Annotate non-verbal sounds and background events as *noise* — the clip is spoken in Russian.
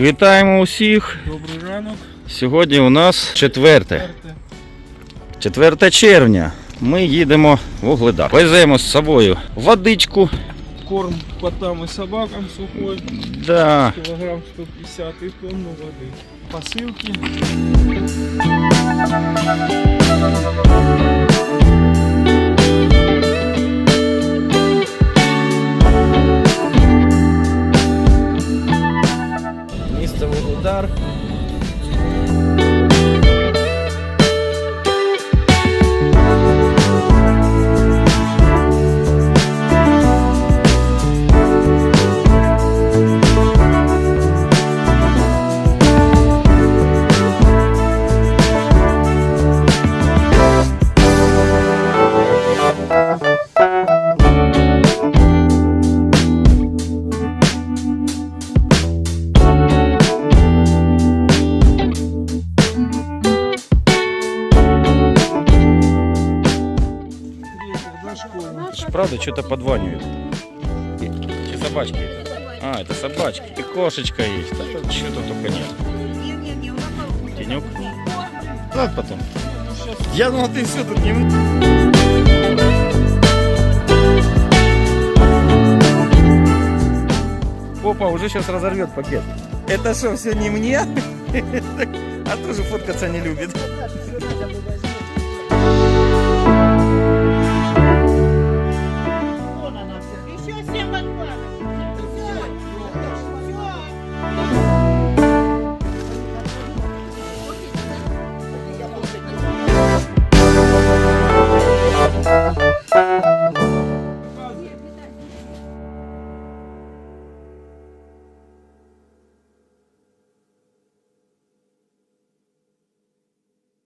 Вітаємо усіх. Добрий ранок. Сьогодні у нас 4, Карти. 4 червня. Ми їдемо в Угледар. Веземо з собою водичку. Корм котам і собакам сухой. Да. Кілограм 150 і тонну води. Посилки. Місце Ж правда что-то подванивает. Чи собачки? А, это собачки. И кошечка есть. Да что-то только нет. Тенек? Ну, потом. Я думал, ты все тут не... Опа, уже сейчас разорвет пакет. Это что, все не мне? *laughs* А тоже фоткаться не любит. 小心我错